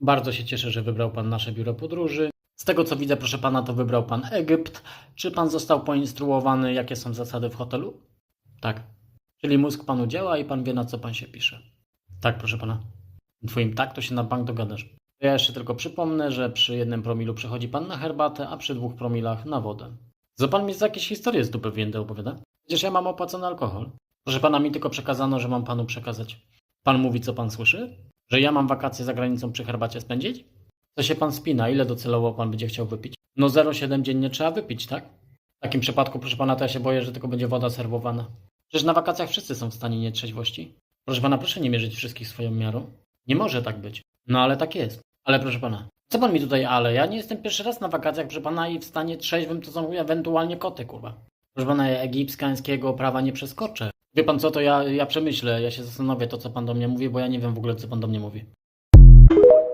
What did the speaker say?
Bardzo się cieszę, że wybrał pan nasze biuro podróży. Z tego co widzę, proszę pana, to wybrał pan Egipt. Czy pan został poinstruowany, jakie są zasady w hotelu? Tak. Czyli mózg panu działa i pan wie, na co pan się pisze. Tak, proszę pana. Twoim tak to się na bank dogadasz. Ja jeszcze tylko przypomnę, że przy jednym promilu przechodzi pan na herbatę, a przy dwóch promilach na wodę. Co pan mi za jakieś historie z dupy wjęte opowiada? Przecież ja mam opłacony alkohol. Proszę pana, mi tylko przekazano, że mam panu przekazać. Pan mówi, co pan słyszy? Że ja mam wakacje za granicą przy herbacie spędzić? Co się pan spina? Ile docelowo pan będzie chciał wypić? No 0,7 dziennie trzeba wypić, tak? W takim przypadku, proszę pana, to ja się boję, że tylko będzie woda serwowana. Przecież na wakacjach wszyscy są w stanie nietrzeźwości. Proszę pana, proszę nie mierzyć wszystkich swoją miarą. Nie może tak być. No ale tak jest. Ale proszę pana, co pan mi tutaj ale? Ja nie jestem pierwszy raz na wakacjach, proszę pana, i w stanie trzeźwym to są ewentualnie koty, kurwa. Proszę pana, egipskańskiego prawa nie przeskoczę. Wie pan co, to ja, ja przemyślę, ja się zastanowię to, co pan do mnie mówi, bo ja nie wiem w ogóle, co pan do mnie mówi.